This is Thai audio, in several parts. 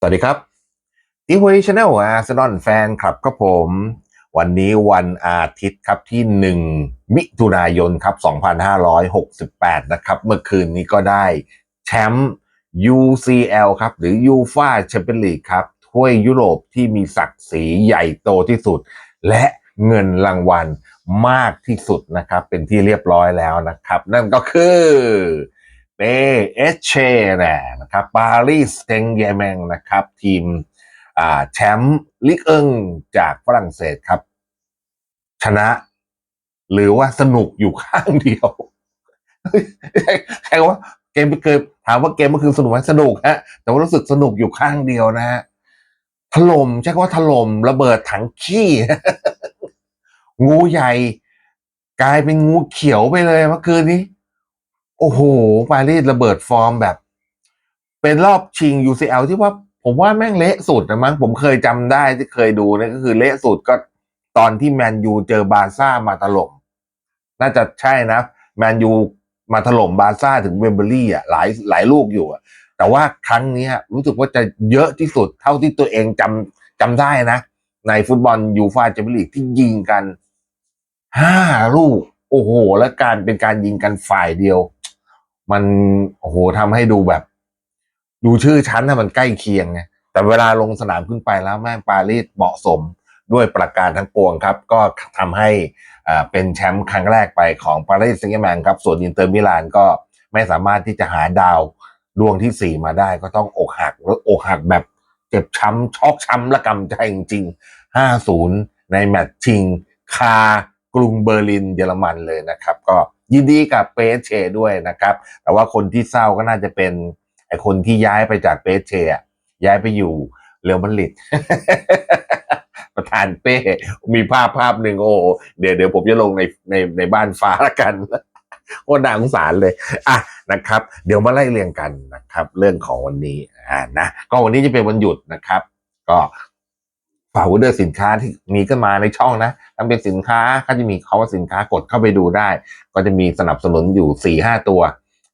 สวัสดีครับทีวีชาแนลอาร์เซนอลแฟนคลับครับผม วันนี้วันอาทิตย์ครับที่ 1 มิถุนายนครับ 2568 นะครับ เมื่อคืนนี้ก็ได้แชมป์ UCL ครับ หรือ UEFA Champions League ครับ ถ้วยยุโรปที่มีศักดิ์ศรีใหญ่โตที่สุด และเงินรางวัลมากที่สุดนะครับ เป็นที่เรียบร้อยแล้วนะครับ นั่นก็คือ เปเอเชนะครับปารีสเทงเยเมงนะครับ ทีมอ่าแชมป์ลิกเอิงจากฝรั่งเศสครับ ชนะ หรือว่าสนุกอยู่ข้างเดียวใครว่าเกมเกิดถามว่าเกมเมื่อคืนสนุกไหมสนุกฮะแต่ว่ารู้สึกสนุกอยู่ข้างเดียวนะฮะถล่มใช้คำว่าถล่มระเบิดถังขี้งูใหญ่ กลายเป็นงูเขียวไปเลยเมื่อคืนนี้ โอ้โหปารีสระเบิดฟอร์มแบบ เป็นรอบชิง UCL ที่ว่า ผมว่าแม่งเละสุดนะมั้งผมเคยจำได้ที่เคยดูเนี่ยก็คือเละสุดก็ตอนที่แมนยูเจอบาร์ซ่ามาถล่มน่าจะใช่นะ แมนยูมาถล่มบาร์ซ่าถึงเวมเบอรี่อะหลายหลายลูกอยู่อะแต่ว่าครั้งนี้รู้สึกว่าจะเยอะที่สุดเท่าที่ตัวเองจำจำได้นะ ในฟุตบอลยูฟาแชมเปี้ยนลีกที่ยิงกันห้าลูก โอ้โห และการเป็นการยิงกันฝ่ายเดียว มันโอ้โหทำให้ดูแบบ ดูชื่อชั้นนะมันใกล้เคียงไงแต่เวลาลงสนามขึ้นไปแล้วแม่งปารีสเหมาะสมด้วยประการทั้งปวงครับ ก็ทำให้อ่าเป็นแชมป์ครั้งแรกไปของปารีสแซงต์แร์แมงครับ ส่วนอินเตอร์มิลานก็ไม่สามารถที่จะหาดาวดวงที่สี่มาได้ก็ต้องอกหักแล้วอกหักแบบเจ็บช้ำช็อกช้ำและกำใจจริงๆ 5-0 ในแมตช์ชิง คากรุงเบอร์ลินเยอรมันเลยนะครับ ก็ ยินดีกับเปเชด้วยนะครับ แต่ว่าคนที่เศร้าก็น่าจะเป็นไอคนที่ย้ายไปจากเปเชย้ายไปอยู่เรอัลมาดริดประธานเป้มีภาพภาพหนึ่งโอ้เดี๋ยวเดี๋ยวผมจะลงในในในบ้านฟ้าละกันโคตรน่างสารเลยอะนะครับ เดี๋ยวมาไล่เรียงกันนะครับ เรื่องของวันนี้อ่านะก็วันนี้จะเป็นวันหยุดนะครับ ก็ ฝากไว้ด้วยสินค้าที่มีขึ้นมาในช่องนะถ้าเป็นสินค้าก็จะมีคาว่าสินค้ากดเข้าไปดูได้ ก็จะมีสนับสนุนอยู่4ี่ห้าตัว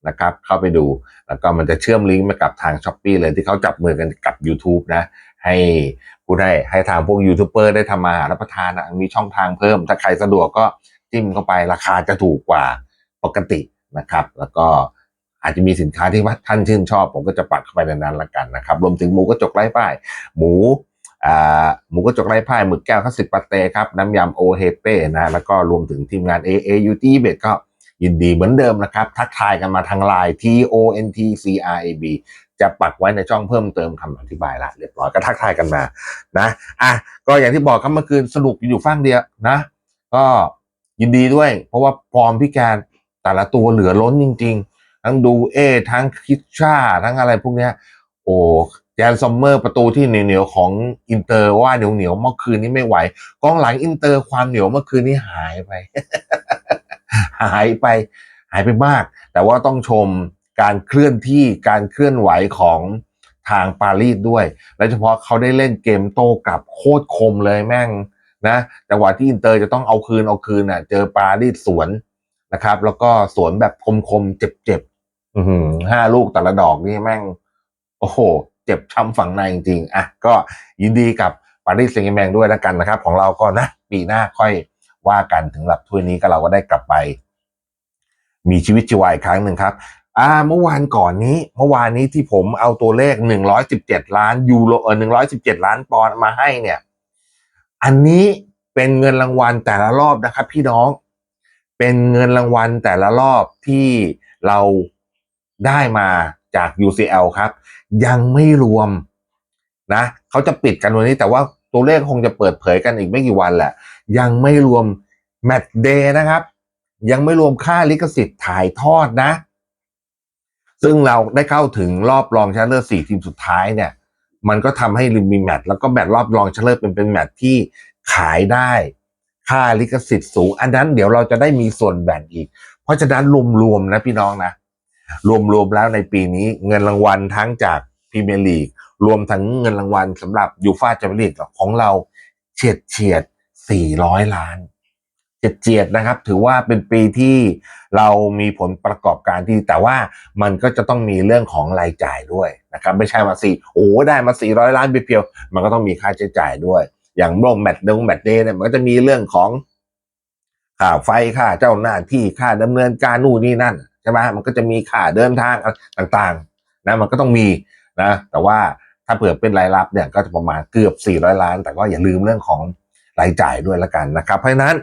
นะครับ เข้าไปดู แล้วก็มันจะเชื่อมลิงก์มากับทางช้อปปีเลยที่เขาจับมือกันกับ YouTube นะ ให้ผู้ได้ให้ทางพวกยูทูบเบอร์ได้ทำมาหารับประทานอะมีช่องทางเพิ่ม ถ้าใครสะดวกก็จิ้มเข้าไปราคาจะถูกกว่าปกตินะครับ แล้วก็อาจจะมีสินค้าที่ว่าท่านชื่นชอบ ผมก็จะปักเข้าไปในนั้นละกันนะครับ รวมถึงหมูกระจกไร้ป้าย หมู หมูกระจกไร้ป้ายหมึกแก้วข้าวสิบปาเต้ครับ น้ำยำโอเฮเป้นะ แล้วก็รวมถึงทีมงาน AA u t เบก็ยินดีเหมือนเดิมนะครับ ทักทายกันมาทางไลน์ T O N T C R A B จะปักไว้ในช่องเพิ่มเติมคำอธิบายละเรียบร้อยก็ทักทายกันมานะอะก็อย่างที่บอกครับเมื่อคืนสนุกอยู่ฟังเดียวนะ ก็ยินดีด้วย เพราะว่าฟอร์มพี่แกนแต่ละตัวเหลือล้นจริง ๆ ทั้งดูเอทั้งคิชชาทั้งอะไรพวกเนี้ยโอ้ แจนซอมเมอร์ประตูที่เหนียวๆของอินเตอร์ว่าเหนียวๆเมื่อคืนนี้ไม่ไหวกองหลังอินเตอร์ความเหนียวเมื่อคืนนี้หายไป หายไป หายไปมาก แต่ว่าต้องชมการเคลื่อนที่การเคลื่อนไหวของทางปารีสด้วยโดยเฉพาะเขาได้เล่นเกมโต้กลับโคตรคมเลยแม่งนะจังหวะที่อินเตอร์จะต้องเอาคืนเอาคืนน่ะ เจอปารีสสวนนะครับ แล้วก็สวนแบบคมๆเจ็บๆห้าลูกแต่ละดอกนี่แม่ง โอ้โห เจ็บช้ำฝังในจริงๆอะก็ยินดีกับปารีสแซงต์แมงด้วยแล้วกันนะครับ ของเราก็นะ ปีหน้าค่อยว่ากันถึงหลับถ้วยนี้ก็เราก็ได้กลับไป มีชีวิตชีวาอีกครั้งหนึ่งครับอ่าเมื่อวานก่อนนี้ เมื่อวานนี้ที่ผมเอาตัวเลข117ล้านยูโรเออ117ล้านปอนด์มาให้เนี่ย อันนี้เป็นเงินรางวัลแต่ละรอบนะครับ พี่น้อง เป็นเงินรางวัลแต่ละรอบที่เราได้มาจาก UCL ครับ ยังไม่รวมนะเขาจะปิดกันวันนี้แต่ว่าตัวเลขคงจะเปิดเผยกันอีกไม่กี่วันแหละ ยังไม่รวมแมตช์เดย์นะครับ ยังไม่รวมค่าลิขสิทธิ์ถ่ายทอดนะ ซึ่งเราได้เข้าถึงรอบรองชนะเลิศสี่ทีมสุดท้ายเนี่ย มันก็ทำให้มีแมตช์แล้วก็แมตช์รอบรองชนะเลิศเป็นเป็นแมตช์ที่ขายได้ค่าลิขสิทธิ์สูง อันนั้นเดี๋ยวเราจะได้มีส่วนแบ่งอีก เพราะฉะนั้นรวมๆนะพี่น้องนะ รวมๆแล้วในปีนี้เงินรางวัลทั้งจากพรีเมียร์ลีกรวมทั้งเงินรางวัลสำหรับยูฟ่าแชมเปี้ยนลีกของเราเฉียดเฉียด400 ล้านเจียดๆนะครับ ถือว่าเป็นปีที่เรามีผลประกอบการที่ แต่ว่ามันก็จะต้องมีเรื่องของรายจ่ายด้วยนะครับ ไม่ใช่มาสี่โอ้ได้มา 400 ล้านเพียวๆมันก็ต้องมีค่าใช้จ่ายด้วย อย่างโรงแมตต์ดงแมตต์เดย์เนี่ยมันก็จะมีเรื่องของค่าไฟค่าเจ้าหน้าที่ค่าดำเนินการนู่นนี่นั่น ใช่ไหมมันก็จะมีค่าเดินทางต่างๆนะมันก็ต้องมีนะแต่ว่าถ้าเผื่อเป็นรายรับเนี่ยก็จะประมาณเกือบ 400 ล้าน แต่ก็อย่าลืมเรื่องของรายจ่ายด้วยละกันนะครับ เพราะฉะนั้น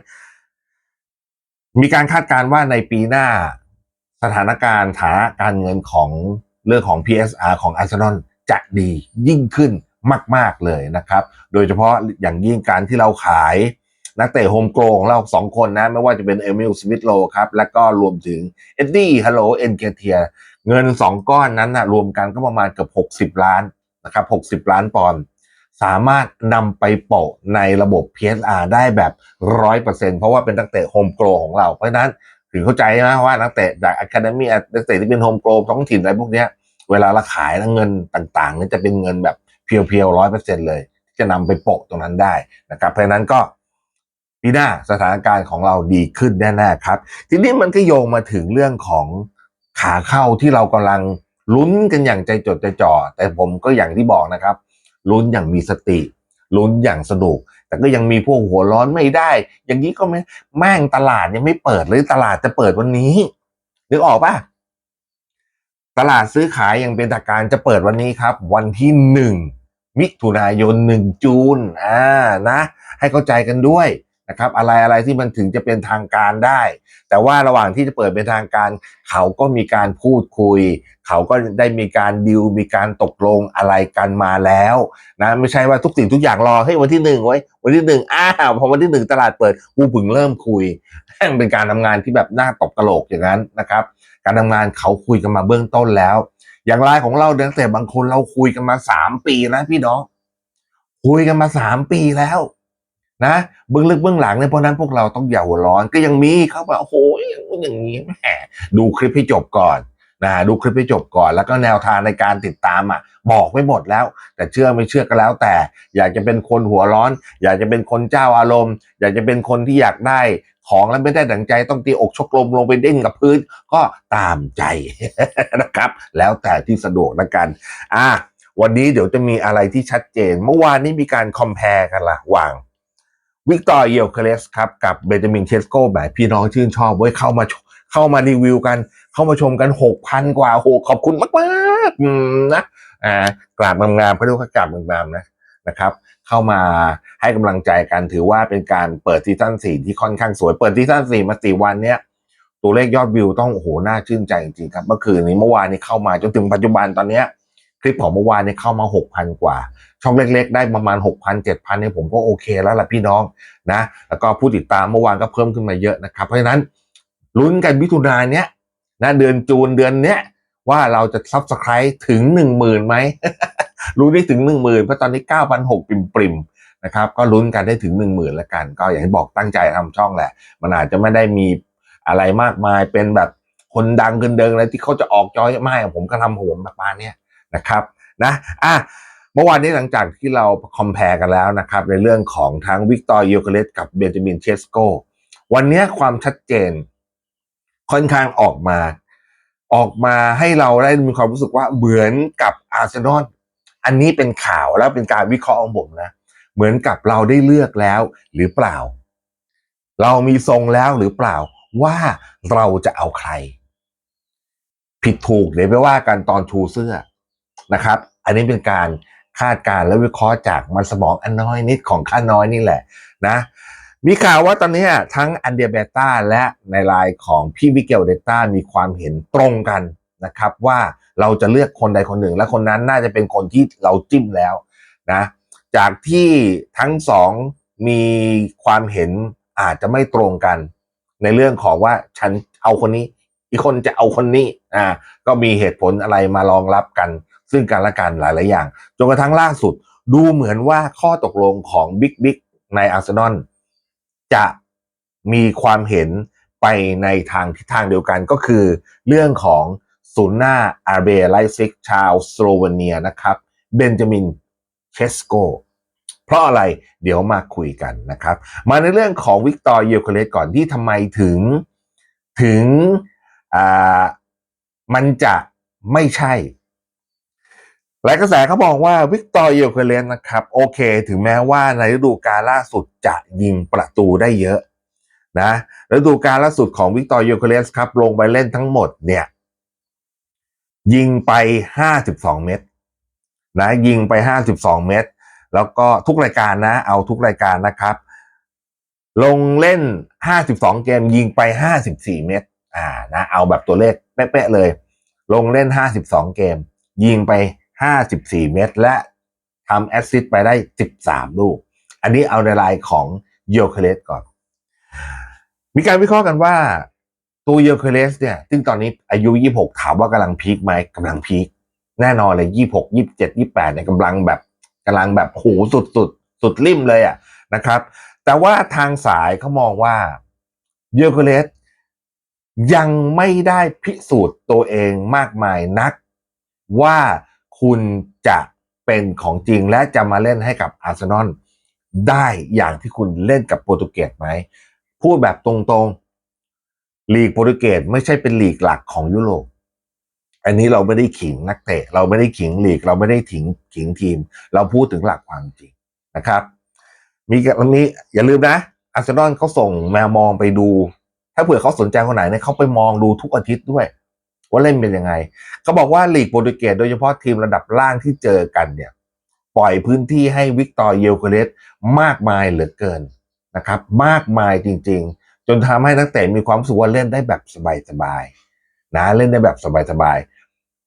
มีการคาดการณ์ว่าในปีหน้าสถานการณ์ฐานะการเงินของเรื่องของ PSR ของ Arsenal จะดียิ่งขึ้นมาก ๆ เลยนะครับ โดยเฉพาะอย่างยิ่งการที่เราขาย นักเตะโฮมโกลของเราสองคนนะ ไม่ว่าจะเป็นเอมิลสมิธโลครับ และก็รวมถึงเอ็ดดี้ฮัลโหลเอ็นเกเทีย เงินสองก้อนนั้นนะรวมกันก็ประมาณเกือบ60ล้านนะครับ60ล้านปอนด์สามารถนำไปโปะในระบบ PSR ได้แบบร้อยเปอร์เซ็นเพราะว่าเป็นนักเตะโฮมโกลของเรา เพราะฉะนั้นถึงเข้าใจนะว่านักเตะจากอะคาเดมี่นักเตะที่เป็นโฮมโกลท้องถิ่นอะไรพวกนี้เวลาเราขายเงินต่างๆนี่จะเป็นเงินแบบเพียวๆร้อยเปอร์เซ็นเลย จะนำไปโปะตรงนั้นได้นะครับเพราะฉะนั้นก็ ปีหน้าสถานการณ์ของเราดีขึ้นแน่ๆครับ ทีนี้มันก็โยงมาถึงเรื่องของขาเข้าที่เรากำลังลุ้นกันอย่างใจจดใจจ่อ แต่ผมก็อย่างที่บอกนะครับ ลุ้นอย่างมีสติลุ้นอย่างสนุก แต่ก็ยังมีพวกหัวร้อนไม่ได้ อย่างนี้ก็ไม่แม่งตลาดยังไม่เปิดเลยตลาดจะเปิดวันนี้นึกออกปะตลาดซื้อขายอย่างเป็นทางการจะเปิดวันนี้ครับ วันที่หนึ่งมิถุนายนหนึ่งจูนอ่านะ ให้เข้าใจกันด้วย นะครับอะไรอะไรที่มันถึงจะเป็นทางการได้ แต่ว่าระหว่างที่จะเปิดเป็นทางการ เขาก็มีการพูดคุย เขาก็ได้มีการดิวมีการตกลงอะไรกันมาแล้วนะไม่ใช่ว่าทุกสิ่งทุกอย่างรอให้วันที่หนึ่งไว้ วันที่หนึ่งอ้าวพอวันที่หนึ่งตลาดเปิดกูพิ่งเริ่มคุยเป็นการทำงานที่แบบน่าตกกระโหลกอย่างนั้นนะครับ การทำงานเขาคุยกันมาเบื้องต้นแล้ว อย่างไรของเราตั้งแต่บางคนเราคุยกันมาสามปีนะพี่น้องคุยกันมาสามปีแล้ว นะเบื้องลึกเบื้องหลังเนี่ยเพราะนั้นพวกเราต้องอย่าหัวร้อนก็ยังมีเขาบบโอ้โหอย่างนู้นอย่างนี้แหมดูคลิปให้จบก่อนนะดูคลิปให้จบก่อน แล้วก็แนวทางในการติดตามอะ บอกไม่หมดแล้ว แต่เชื่อไม่เชื่อก็แล้ว แต่ อยากจะเป็นคนหัวร้อน อยากจะเป็นคนเจ้าอารมณ์ อยากจะเป็นคนที่อยากได้ของแล้วไม่ได้ดังใจต้องตีอกชกลมลงไปเด้งกับพื้น ก็ตามใจนะครับ แล้วแต่ที่สะดวกละกัน อะวันนี้เดี๋ยวจะมีอะไรที่ชัดเจน เมื่อวานนี้มีการคอมเพลกันละหว่าง วิกตอร์เยลเคเลสครับกับเบนจามินเชสโกแบบพี่น้องชื่นชอบเว้ยเข้ามาเข้ามารีวิวกัน เข้ามาชมกันหกพันกว่าโหขอบคุณมากๆอืมนะอ่ากราบงามๆเขาเรียกกราบงามๆนะนะครับ เข้ามาให้กำลังใจกันถือว่าเป็นการเปิดซีซั่นสี่ที่ค่อนข้างสวยเปิดซีซั่นสี่มาสี่วันเนี้ยตัวเลขยอดวิวต้องโอ้โหน่าชื่นใจจริงๆครับเมื่อคืนนี้เมื่อวานนี้เข้ามาจนถึงปัจจุบันตอนเนี้ย คลิปของเมื่อวานเนี้เข้ามาหกพันกว่า ช่องเล็กๆ ได้ประมาณหกพันเจ็ดพันเนี่ยผมก็โอเคแล้วล่ะพี่น้องนะแล้วก็ผู้ติดตามเมื่อวานก็เพิ่มขึ้นมาเยอะนะครับ เพราะฉะนั้นลุ้นกันมิถุนายนเนี้ยนะเดือนจูนเดือนเนี้ยว่าเราจะซับสไครต์ถึงหนึ่งหมื่นไหมรู้ได้ถึงหนึ่งหมื่นเพราะตอนนี้เก้าพันหกปริมปริมๆนะครับก็ลุ้นกันได้ถึงหนึ่งหมื่นแล้วกัน ก็อย่างที่บอกตั้งใจทำช่องแหละ มันอาจจะไม่ได้มีอะไรมากมายเป็นแบบคนดังเกินเดิงอะไรที่เขาจะออกจอยไม่ผมก็ทำผมประมาณเนี้ย นะครับนะอะเมื่อวานนี้หลังจากที่เราคอมเพลกันแล้วนะครับในเรื่องของทั้งวิกตอร์ยูเคเลสกับเบนจามินเชสโกวันนี้ความชัดเจน ค่อนข้างออกมา ออกมาให้เราได้มีความรู้สึกว่าเหมือนกับอาร์เซนอลอันนี้เป็นข่าวแล้วเป็นการวิเคราะห์ของผมนะ เหมือนกับเราได้เลือกแล้วหรือเปล่า เรามีทรงแล้วหรือเปล่าว่าเราจะเอาใคร ผิดถูกเดี๋ยวไปว่ากันตอนชูเสื้อ นะครับ อันนี้เป็นการคาดการณ์และวิเคราะห์จากมันสมองอันน้อยนิดของข้าน้อยนี่แหละนะมีข่าวว่าตอนนี้ทั้งอันเดียเบต้าและในไลน์ของพี่มิเกลเดต้ามีความเห็นตรงกันนะครับว่าเราจะเลือกคนใดคนหนึ่ง และคนนั้นน่าจะเป็นคนที่เราจิ้มแล้วนะจากที่ทั้งสองมีความเห็นอาจจะไม่ตรงกัน ในเรื่องของว่าฉันเอาคนนี้ อีกคนจะเอาคนนี้อ่าก็มีเหตุผลอะไรมารองรับกัน ซึ่งกันและกันหลายๆอย่างจนกระทั่งล่าสุด ดูเหมือนว่าข้อตกลงของบิ๊กบิ๊กในอาร์เซนอลจะมีความเห็นไปในทางทิศทางเดียวกันก็คือ เรื่องของศูนย์หน้าอาร์เบไลซิกชาวสโลเวเนียนะครับเบนจามินเชสโกเพราะอะไรเดี๋ยวมาคุยกันนะครับ มาในเรื่องของวิกตอร์เยลเคเลสก่อนที่ทำไมถึงถึงอ่ามันจะไม่ใช่ หลายกระแสเขาบอกว่าวิกตอร์เยลเคเลสนะครับโอเค ถึงแม้ว่าในฤดูกาลล่าสุดจะยิงประตูได้เยอะนะฤดูกาลล่าสุดของวิกตอร์เยลเคเลสครับลงไปเล่นทั้งหมดเนี่ยยิงไป 52 เม็ดนะยิงไป 52 เม็ดแล้วก็ทุกรายการนะ เอาทุกรายการนะครับ ลงเล่น 52 เกมยิงไป 54 เม็ดอ่านะเอาแบบตัวเลขเป๊ะๆเลย ลงเล่น 52 เกม ยิงไป 54 เม็ดและทำแอสซิสต์ไปได้ 13 ลูก อันนี้เอาในรายของโยเคเลสก่อน มีการวิเคราะห์กันว่าตัวโยเคเลสเนี่ย ซึ่งตอนนี้อายุ 26 ถามว่ากำลังพีคไหมกำลังพีคแน่นอนเลย 26 27 28เนี่ยกำลังแบบกำลังแบบโหสุดสุดสุดริมเลยอะนะครับ แต่ว่าทางสายเขามองว่าโยเคเลสยังไม่ได้พิสูจน์ตัวเองมากมายนักว่า คุณจะเป็นของจริงและจะมาเล่นให้กับอาร์เซนอลได้อย่างที่คุณเล่นกับโปรตุเกสไหม พูดแบบตรงๆ ลีกโปรตุเกสไม่ใช่เป็นลีกหลักของยุโรป อันนี้เราไม่ได้ขิงนักเตะ เราไม่ได้ขิงลีก เราไม่ได้ถิงขิงทีม เราพูดถึงหลักความจริงนะครับ มีมีอย่าลืมนะ อาร์เซนอลเขาส่งแมวมองไปดู ถ้าเผื่อเขาสนใจคนไหนเนี่ยเขาไปมองดูทุกอาทิตย์ด้วย ว่าเล่นเป็นยังไงเขาบอกว่าลีกโปรตุเกสโดยเฉพาะทีมระดับล่างที่เจอกันเนี่ยปล่อยพื้นที่ให้วิกตอร์เยลเคเลสมากมายเหลือเกินนะครับ มากมายจริง ๆ จนทำให้นักเตะมีความสึกว่าเล่นได้แบบสบายๆนะเล่นได้แบบสบาย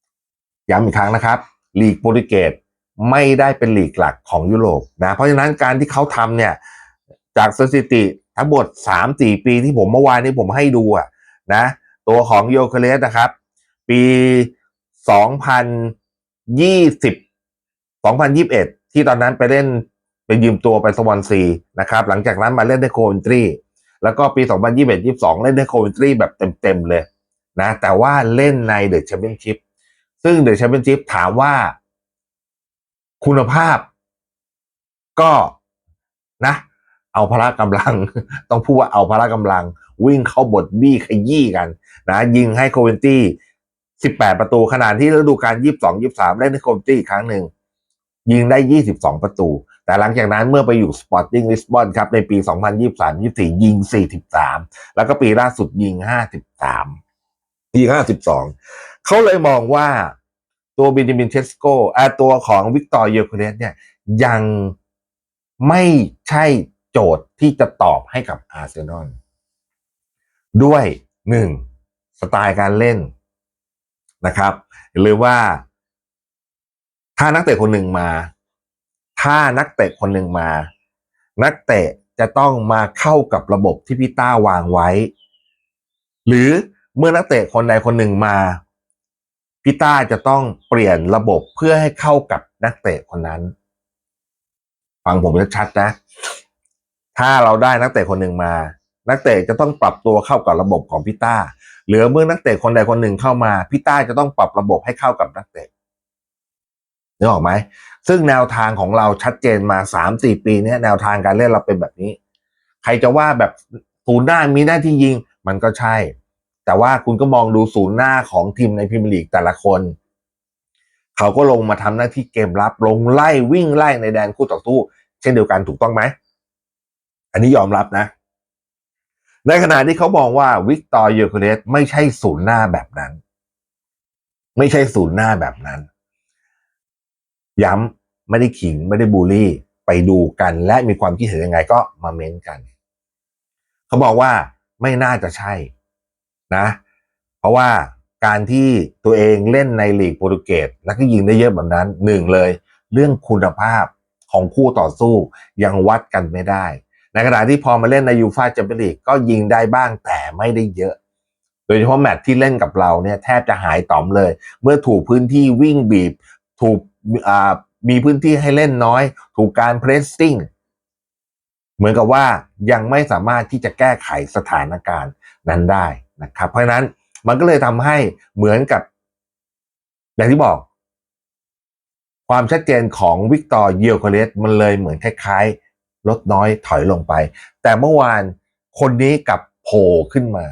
ๆย้ำอีกครั้งนะครับลีกโปรตุเกสไม่ได้เป็นลีกหลักของยุโรปนะเพราะฉะนั้นการที่เขาทำเนี่ยจากสถิติทั้งหมดสามสี่ปีที่ผมเมื่อวานนี้ผมให้ดูอะนะตัวของโยเคเลสนะครับ ปีสองพันยี่สิบสองพันยิบเอ็ดที่ตอนนั้นไปเล่นไปยืมตัวไปสวอนซีนะครับ หลังจากนั้นมาเล่นในโคเวนทรีแล้วก็ปีสองพันยี่สิบเอ็ดยี่สองเล่นในโคเวนทรีแบบเต็ม ๆ เลยนะแต่ว่าเล่นในเดอะแชมเปี้ยนชิพซึ่งเดอะแชมเปี้ยนชิพถามว่า คุณภาพ ก็นะ เอาพละกำลัง ต้องพูดว่าเอาพละกำลัง วิ่งเข้าบทบี้ขยี้กัน นะ ยิงให้โคเวนตี้ 18 ประตูขนาดที่ฤดูกาล 22 23 เล่นในโคเวนตี้อีกครั้งหนึ่ง ยิงได้ 22 ประตู แต่หลังจากนั้นเมื่อไปอยู่สปอร์ติ้งลิสบอนครับในปี 2023 24 ยิง 43 แล้วก็ปีล่าสุดยิง 53 ยิง 52 เขาเลยมองว่าตัวบินดิมินเชสโกอาตัวของวิกตอร์เยลเคเลสเนี่ยยังไม่ใช่โจทย์ที่จะตอบให้กับอาร์เซนอลด้วยหนึ่งสไตล์การเล่น นะครับหรือว่า ถ้านักเตะคนหนึ่งมา ถ้านักเตะคนหนึ่งมา นักเตะจะต้องมาเข้ากับระบบที่พี่ต้าวางไว้ หรือเมื่อนักเตะคนใดคนหนึ่งมาพี่ต้าจะต้องเปลี่ยนระบบเพื่อให้เข้ากับนักเตะคนนั้น ฟังผมชัดๆนะ ถ้าเราได้นักเตะคนหนึ่งมา นักเตะจะต้องปรับตัวเข้ากับระบบของพี่ต้า หรือเมื่อนักเตะคนใดคนหนึ่งเข้ามาพี่ต้าจะต้องปรับระบบให้เข้ากับนักเตะนึกออกไหมซึ่งแนวทางของเราชัดเจนมาสามสี่ปีนี้แนวทางการเล่นเราเป็นแบบนี้ ใครจะว่าแบบศูนย์หน้ามีหน้าที่ยิง มันก็ใช่ แต่ว่าคุณก็มองดูศูนย์หน้าของทีมในพรีเมียร์ลีกแต่ละคน เขาก็ลงมาทำหน้าที่เกมรับ ลงไล่วิ่งไล่ในแดนคู่ต่อสู้ เช่นเดียวกันถูกต้องไหม อันนี้ยอมรับนะ ในขณะที่เขามองว่าวิกตอร์เยอร์เคเลสไม่ใช่ศูนย์หน้าแบบนั้น ไม่ใช่ศูนย์หน้าแบบนั้น ย้ำไม่ได้ขิงไม่ได้บูลลี่ไปดูกันและมีความคิดเห็นยังไงก็มาเม้นกัน เขาบอกว่าไม่น่าจะใช่นะ เพราะว่าการที่ตัวเองเล่นในลีกโปรตุเกสแล้วก็ยิงได้เยอะแบบนั้นหนึ่งเลย เรื่องคุณภาพของคู่ต่อสู้ยังวัดกันไม่ได้ ในขณะที่พอมาเล่นในยูฟาแชมเปี้ยนลีกก็ยิงได้บ้างแต่ไม่ได้เยอะ โดยเฉพาะแมตช์ที่เล่นกับเราเนี่ยแทบจะหายต่อมเลย เมื่อถูกพื้นที่วิ่งบีบ ถูกมีพื้นที่ให้เล่นน้อย ถูกการเพรสซิ่งเหมือนกับว่ายังไม่สามารถที่จะแก้ไขสถานการณ์นั้นได้นะครับ เพราะนั้นมันก็เลยทำให้เหมือนกับ อย่างที่บอก ความชัดเจนของวิกตอร์เยลโคเลสมันเลยเหมือนคล้ายๆ ลดน้อยถอยลงไป แต่เมื่อวานคนนี้กับโผล่ขึ้นมา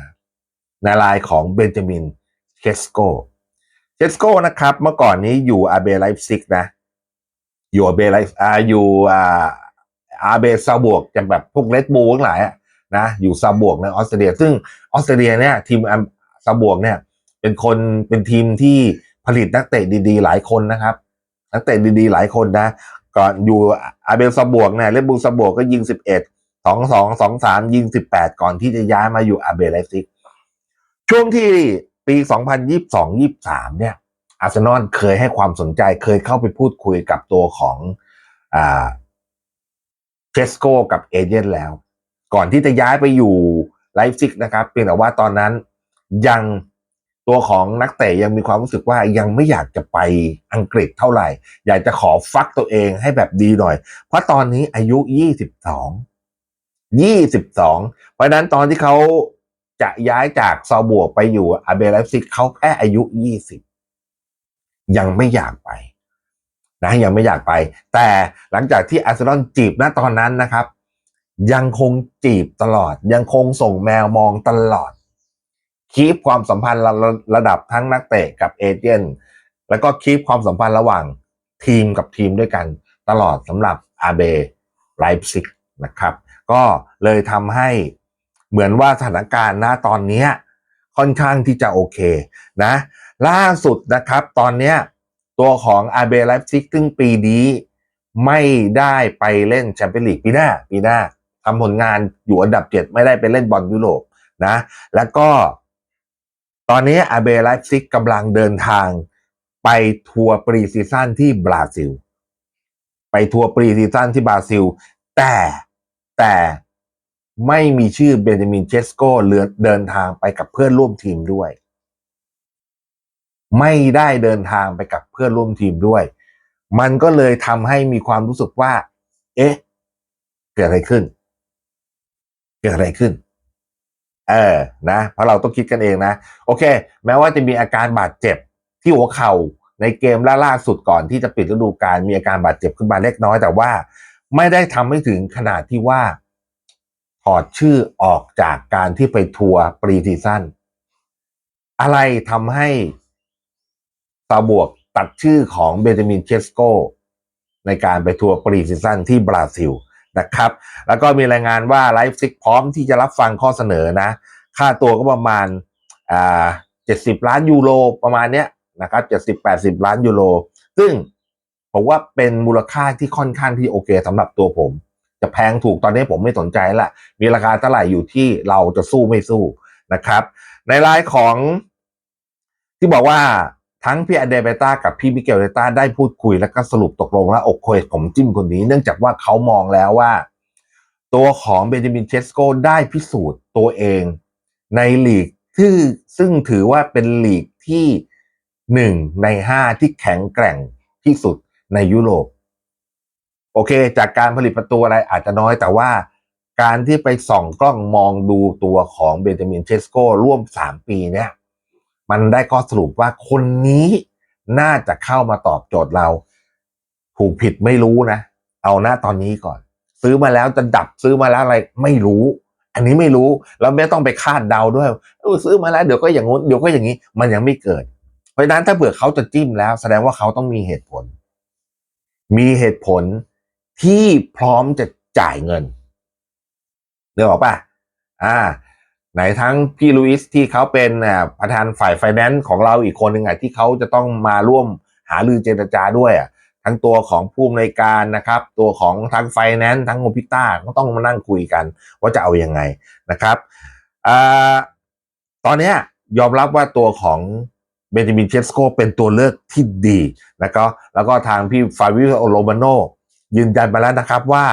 ในลายของเบนจามินเชสโกเชสโกนะครับเมื่อก่อนนี้อยู่อาเบไลฟ์ซิกนะอยู่อาเบไลฟ์อาอยู่อาอาเบซาบวกจะแบบพวกเลดบูทั้งหลายนะอยู่ซาบวกในออสเตรเลีย ซึ่งออสเตรเลียเนี่ยทีมซาบวกเนี่ยเป็นคนเป็นทีมที่ผลิตนักเตะดีๆ หลายคนนะครับ นักเตะดีๆ หลายคนนะ ก่อนอยู่อาเบลซาบวกเนี่ยเลบูซาบวกก็ยิง11 2 2 2 3ยิง18ก่อนที่จะย้ายมาอยู่อาเบลไลฟ์ซิกช่วงที่ปี2022-23เนี่ย อาร์เซนอลเคยให้ความสนใจเคยเข้าไปพูดคุยกับตัวของอ่าเชสโกกับเอเจนต์แล้ว ก่อนที่จะย้ายไปอยู่ไลฟ์ซิกนะครับ เพียงแต่ว่าตอนนั้นยัง ตัวของนักเตะยังมีความรู้สึกว่ายังไม่อยากจะไปอังกฤษเท่าไหร่ อยากจะขอฟักตัวเองให้แบบดีหน่อย เพราะตอนนี้อายุ 22 22 เพราะนั้นตอนที่เขาจะย้ายจากซาบวกไปอยู่อาเบลไลฟ์ซิกเขาแค่อายุ 20 ยังไม่อยากไป นะยังไม่อยากไป แต่หลังจากที่อาร์เซนอลจีบนะตอนนั้นนะครับ ยังคงจีบตลอด ยังคงส่งแมวมองตลอด คีปความสัมพันธ์ระระดับทั้งนักเตะกับเอเจนต์แล้วก็คีปความสัมพันธ์ระหว่างทีมกับทีมด้วยกันตลอดสำหรับอาเบไลฟ์ซิกนะครับก็เลยทำให้เหมือนว่าสถานการณ์ณตอนนี้ค่อนข้างที่จะโอเคนะล่าสุดนะครับตอนนี้ตัวของอาเบไลฟ์ซิกซึ่งปีนี้ไม่ได้ไปเล่นแชมเปี้ยนลีกปีหน้าปีหน้าทำผลงานอยู่อันดับเจ็ดไม่ได้ไปเล่นบอลยุโรปนะแล้วก็ ตอนนี้อาเบไลฟ์ซิกกำลังเดินทางไปทัวร์ปรีซีซั่นที่บราซิล ไปทัวร์ปรีซีซั่นที่บราซิล แต่แต่ไม่มีชื่อเบนจามินเชสโกเดินทางไปกับเพื่อนร่วมทีมด้วย ไม่ได้เดินทางไปกับเพื่อนร่วมทีมด้วย มันก็เลยทำให้มีความรู้สึกว่า เอ๊ะ เกิดอะไรขึ้น เกิดอะไรขึ้น เออนะเพราะเราต้องคิดกันเองนะ โอเค แม้ว่าจะมีอาการบาดเจ็บที่หัวเข่าในเกมล่าล่าสุดก่อนที่จะปิดฤดูกาลมีอาการบาดเจ็บขึ้นมาเล็กน้อยแต่ว่า ไม่ได้ทำให้ถึงขนาดที่ว่า ถอดชื่อออกจากการที่ไปทัวร์ปรีซีซั่นอะไรทำให้ซาบวกตัดชื่อของเบนจามินเชสโกในการไปทัวร์ปรีซีซั่นที่บราซิล นะครับ แล้วก็มีรายงานว่าไลฟ์ซิกพร้อมที่จะรับฟังข้อเสนอนะ ค่าตัวก็ประมาณอ่าเจ็ดสิบล้านยูโรประมาณเนี้ยนะครับเจ็ดสิบแปดสิบล้านยูโรซึ่งผมว่าเป็นมูลค่าที่ค่อนข้างที่โอเคสำหรับตัวผม จะแพงถูกตอนนี้ผมไม่สนใจละมีราคาเท่าไหร่อยู่ที่เราจะสู้ไม่สู้นะครับ ในรายของที่บอกว่า ทั้งพี่อเดเบต้ากับพี่มิเกลเดต้าได้พูดคุยแล้วก็สรุปตกลงแล้วโอเคผมจิ้มคนนี้ เนื่องจากว่าเขามองแล้วว่า ตัวของเบนจามินเชสโกได้พิสูจน์ตัวเองในลีกที่ซึ่งถือว่าเป็นลีกที่หนึ่งในห้าที่แข็งแกร่งที่สุดในยุโรป โอเค จากการผลิตประตูอะไรอาจจะน้อยแต่ว่าการที่ไปส่องกล้องมองดูตัวของเบนจามินเชสโกร่วมสามปีเนี่ย มันได้ข้อสรุปว่าคนนี้น่าจะเข้ามาตอบโจทย์เรา ถูกผิดไม่รู้นะ เอาหน้าตอนนี้ก่อน ซื้อมาแล้วจะดับซื้อมาแล้วอะไรไม่รู้ อันนี้ไม่รู้แล้วไม่ต้องไปคาดเดาด้วยซื้อมาแล้วเดี๋ยวก็อย่างงู้นเดี๋ยวก็อย่างนี้ มันยังไม่เกิด เพราะฉะนั้นถ้าเผื่อเขาจะจิ้มแล้ว แสดงว่าเขาต้องมีเหตุผล มีเหตุผลที่พร้อมจะจ่ายเงินเดี๋ยวบอกป่ะอ่า ไหนทั้งพี่ลุยส์ที่เขาเป็นประธานฝ่ายไฟแนนซ์ของเราอีกคนหนึ่งอะที่เขาจะต้องมาร่วมหารือเจรจาด้วยอะทั้งตัวของผู้อำนวยการนะครับ ตัวของทั้งไฟแนนซ์ทั้งโมพิต้าก็ต้องมานั่งคุยกัน ว่าจะเอาอยัางไงนะครับอ่าตอนนี้ยอมรับว่าตัวของเบนจามินเชสโกเป็นตัวเลือกที่ดีนะครับแล้วก็ทางพี่ฟาวิโอโรมาโนยืนยันมาแล้วนะครับว่า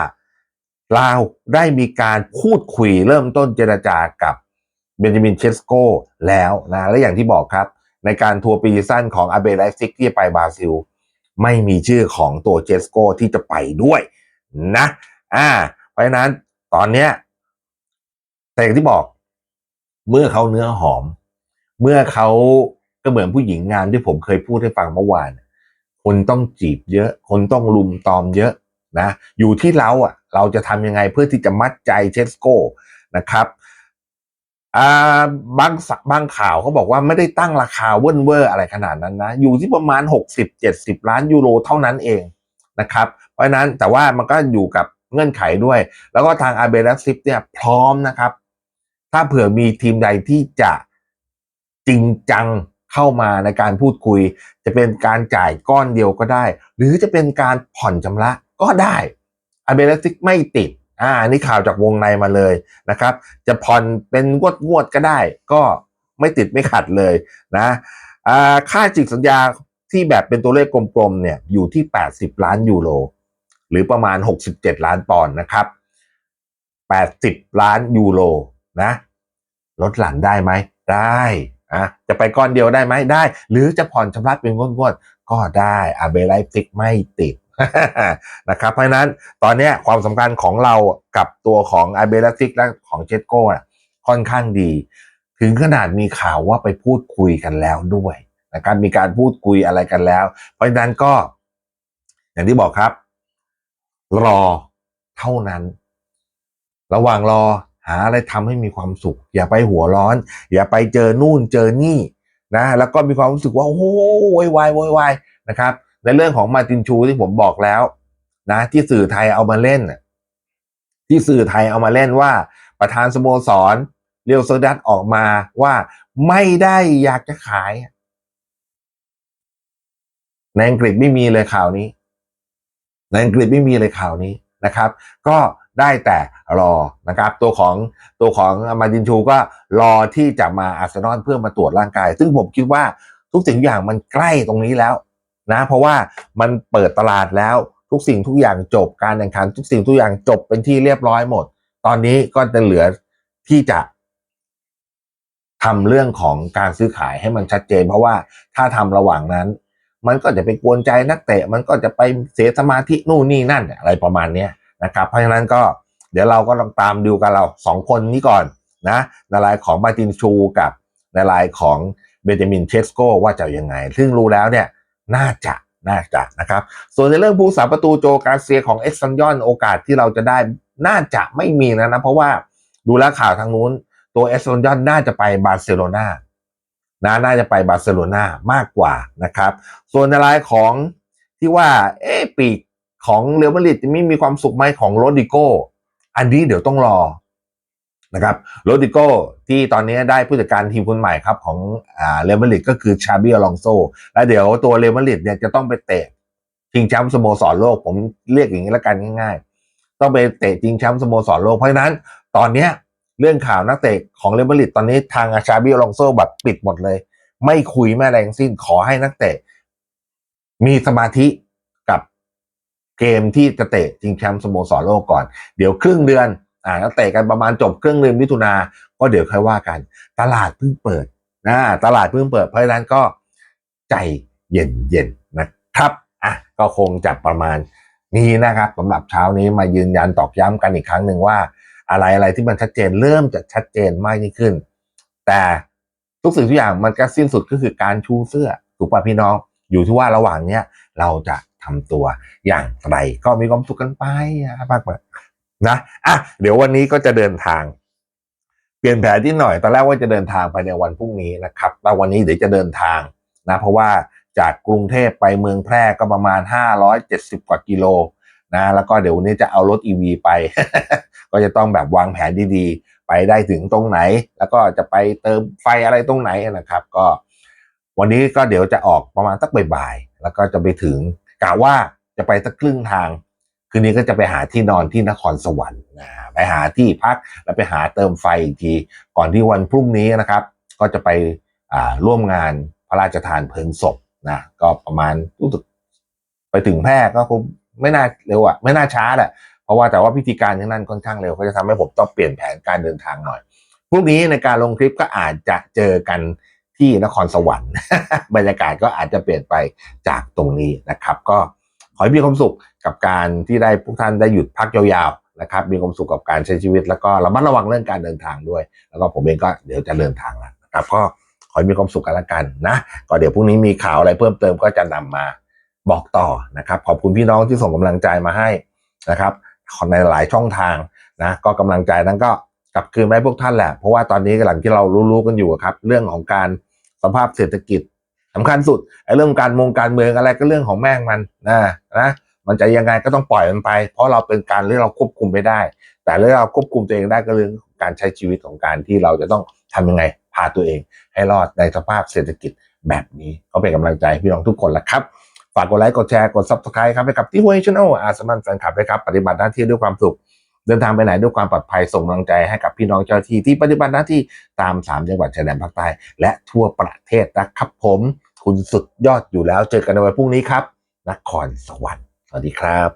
เราได้มีการพูดคุยเริ่มต้นเจรจากับ เบนจามินเชสโกแล้วนะและอย่างที่บอกครับ ในการทัวร์ปีสั้นของอาเบไลซิกที่ไปบราซิล ไม่มีชื่อของตัวเจสโกที่จะไปด้วยนะอ่าเพราะฉะนั้นตอนเนี้ยแต่อย่างที่บอก เมื่อเขาเนื้อหอม เมื่อเขาก็เหมือนผู้หญิงงามที่ผมเคยพูดให้ฟังเมื่อวาน คนต้องจีบเยอะ คนต้องลุมตอมเยอะนะอยู่ที่เราอะ เราจะทำยังไงเพื่อที่จะมัดใจเชสโก้นะครับ บางสบางข่าวเขาบอกว่าไม่ได้ตั้งราคาเว่นเวอร์อะไรขนาดนั้นนะ อยู่ที่ประมาณ 60-70 ล้านยูโรเท่านั้นเองนะครับ เพราะนั้นแต่ว่ามันก็อยู่กับเงื่อนไขด้วย แล้วก็ทางอาเบลัสซิฟเนี่ยพร้อมนะครับ ถ้าเผื่อมีทีมใดที่จะจริงจังเข้ามาในการพูดคุย จะเป็นการจ่ายก้อนเดียวก็ได้ หรือจะเป็นการผ่อนชำระก็ได้อาเบลัสซิฟไม่ติด อ่านี่ข่าวจากวงในมาเลยนะครับ จะผ่อนเป็นงวดงวดก็ได้ ก็ไม่ติดไม่ขัดเลยนะอ่าค่าจิกสัญญาที่แบบเป็นตัวเลขกลมๆเนี่ยอยู่ที่ 80 ล้านยูโรหรือประมาณ 67 ล้านปอนด์นะครับ 80 ล้านยูโรนะลดหลั่นได้ไหมได้อะจะไปก้อนเดียวได้ไหมได้ หรือจะผ่อนชำระเป็นงวดๆก็ได้อาเบไลฟิกไม่ติด นะครับ เพราะนั้นตอนนี้ความสำคัญของเรากับตัวของอเบลฟิกและของเจสโก้ค่อนข้างดี ถึงขนาดมีข่าวว่าไปพูดคุยกันแล้วด้วยนะครับมีการพูดคุยอะไรกันแล้ว เพราะฉะนั้นก็ อย่างที่บอกครับ รอเท่านั้น ระหว่างรอหาอะไรทำให้มีความสุข อย่าไปหัวร้อน อย่าไปเจอนู่นเจอนี่นะแล้วก็มีความรู้สึกว่าโอ้โหโวยวายวายนะครับ ในเรื่องของมาตินชูที่ผมบอกแล้วนะที่สื่อไทยเอามาเล่นที่สื่อไทยเอามาเล่นว่าประธานสโมสรเรียวโซดัตออกมาว่าไม่ได้อยากจะขายในอังกฤษไม่มีเลยข่าวนี้ในอังกฤษไม่มีเลยข่าวนี้นะครับ ก็ได้แต่รอนะครับ ตัวของตัวของมาดินชูก็รอที่จะมาอาร์เซนอลเพื่อมาตรวจร่างกาย ซึ่งผมคิดว่าทุกสิ่งทุกอย่างมันใกล้ตรงนี้แล้ว นะเพราะว่ามันเปิดตลาดแล้วทุกสิ่งทุกอย่างจบการแข่งขันทุกสิ่งทุกอย่างจบเป็นที่เรียบร้อยหมด ตอนนี้ก็จะเหลือที่จะทำเรื่องของการซื้อขายให้มันชัดเจน เพราะว่าถ้าทำระหว่างนั้น มันก็จะไปกวนใจนักเตะ มันก็จะไปเสียสมาธินู่นนี่นั่นอะไรประมาณเนี้ยนะครับ เพราะฉะนั้นก็เดี๋ยวเราก็ต้องตามดูกันเราสองคนนี้ก่อนนะในรายของมาตินชูกับในรายของเบนจามินเชสโกว่าจะยังไง ซึ่งรู้แล้วเนี่ย น่าจะน่าจะนะครับ ส่วนในเรื่องผู้สาประตูโจกาเซียของเอ็กซันยอนโอกาสที่เราจะได้น่าจะไม่มีนะนะเพราะว่าดูแลข่าวทางนู้น ตัวเอ็กซันยอนน่าจะไปบาร์เซโลนานะน่าจะไปบาร์เซโลนามากกว่านะครับ ส่วนในรายของที่ว่าเอ๊ปีกของเรอัลมาดริดจะไม่มีความสุขไหมของโรดิโกอันนี้เดี๋ยวต้องรอ นะครับโรดิโก้ที่ตอนนี้ได้ผู้จัดการทีมคนใหม่ครับของอ่าเรอัลมาดริดก็คือชาบิอลองโซแล้วเดี๋ยวตัวเรอัลมาดริดเนี่ยจะต้องไปเตะชิงแชมป์สโมสรโลก ผมเรียกอย่างนี้ละกันง่าย ๆ ต้องไปเตะชิงแชมป์สโมสรโลกเพราะฉะนั้น ตอนเนี้ยเรื่องข่าวนักเตะของเรอัลมาดริดตอนนี้ทางอาชาบิอลองโซแบบปิดหมดเลย ไม่คุยไม่อะไรงสิ้นขอให้นักเตะ มีสมาธิกับเกมที่จะเตะชิงแชมป์สโมสรโลกก่อน เดี๋ยวครึ่งเดือน อ่าแล้วเตะกันประมาณจบเครึ่องเดือนมิถุนาก็เดี๋ยวค่อยว่ากัน ตลาดเพิ่งเปิดนะตลาดเพิ่งเปิดเพราะฉะนั้นก็ใจเย็นเย็นนะครับอะก็คงจะประมาณนี้นะครับสำหรับเช้านี้มายืนยันตอกย้ำกันอีกครั้งหนึ่งว่า อะไรอะไรที่มันชัดเจนเริ่มจะชัดเจนมากยิ่งขึ้น แต่ทุกสิ่งทุกอย่างมันก็สิ้นสุดก็คือการชูเสื้อถูกป่ะพี่น้อง อยู่ที่ว่าระหว่างเนี้ยเราจะทำตัวอย่างไรก็มีความสุขกันไปนะครับ นะอะเดี๋ยววันนี้ก็จะเดินทาง เปลี่ยนแผนที่หน่อยตอนแรกว่าจะเดินทางไปในวันพรุ่งนี้นะครับแต่วันนี้เดี๋ยวจะเดินทางนะเพราะว่าจากกรุงเทพไปเมืองแพร่ก็ประมาณ 570 กว่ากิโลนะแล้วก็เดี๋ยววันนี้จะเอารถ EV ไป ก็จะต้องแบบวางแผนดีๆ ไปได้ถึงตรงไหน แล้วก็จะไปเติมไฟอะไรตรงไหนนะครับ ก็ วันนี้ก็เดี๋ยวจะออกประมาณสักบ่ายๆแล้วก็จะไปถึงกะว่าจะไปสักครึ่งทาง คืนนี้ก็จะไปหาที่นอนที่นครสวรรค์นะไปหาที่พักแล้วไปหาเติมไฟอีกที ก่อนที่วันพรุ่งนี้นะครับ ก็จะไปร่วมงานพระราชทานเพลิงศพนะก็ประมาณรู้สึกไปถึงแพร่ก็คงไม่น่าเร็วอะไม่น่าช้าแหละเพราะว่าแต่ว่าพิธีการที่นั่นค่อนข้างเร็วก็จะทำให้ผมต้องเปลี่ยนแผนการเดินทางหน่อยพรุ่งนี้ในการลงคลิปก็อาจจะเจอกันที่นครสวรรค์ บรรยากาศก็อาจจะเปลี่ยนไปจากตรงนี้นะครับ ก็ขอให้มีความสุข กับการที่ได้พวกท่านได้หยุดพักยาวๆนะครับ มีความสุขกับการใช้ชีวิต แล้วก็ระมัดระวังเรื่องการเดินทางด้วย แล้วก็ผมเองก็เดี๋ยวจะเดินทางแล้วนะครับ ก็ขอให้มีความสุขกันละกันนะ ก็เดี๋ยวพรุ่งนี้มีข่าวอะไรเพิ่มเติมก็จะนำมาบอกต่อนะครับ ขอบคุณพี่น้องที่ส่งกำลังใจมาให้นะครับในหลายช่องทางนะก็กำลังใจนั้นก็กลับคืนให้พวกท่านแหละ เพราะว่าตอนนี้กำลังที่เรารู้ๆกันอยู่ครับ เรื่องของการสภาพเศรษฐกิจสำคัญสุดไอ้เรื่องการมงการเมืองอะไรก็เรื่องของแม่งมันนะนะ มันจะยังไงก็ต้องปล่อยมันไป เพราะเราเป็นการที่เราควบคุมไม่ได้ แต่เรื่องเราควบคุมตัวเองได้ก็เรื่องการใช้ชีวิตของการที่เราจะต้องทำยังไงพาตัวเอง ให้รอดในสภาพเศรษฐกิจแบบนี้ก็เป็นกำลังใจพี่น้องทุกคนละครับ ฝากกดไลค์กดแชร์กด subscribe ครับให้กับที่ w ว c h a n n e l อาสมันแฟนคลับด้วยครับปฏิบัติหน้าที่ด้วยความสุขเดินทางไปไหนด้วยความปลอดภัยส่งกำลังใจให้กับพี่น้องเจ้าหน้าที่ที่ปฏิบัติหน้าที่ตาม 3 จังหวัดชายแดนภาคใต้และทั่วประเทศนะครับผม คุณสุดยอดอยู่แล้วเจอกันในวันพรุ่งนี้ครับนครสวรรค์ สวัสดีครับ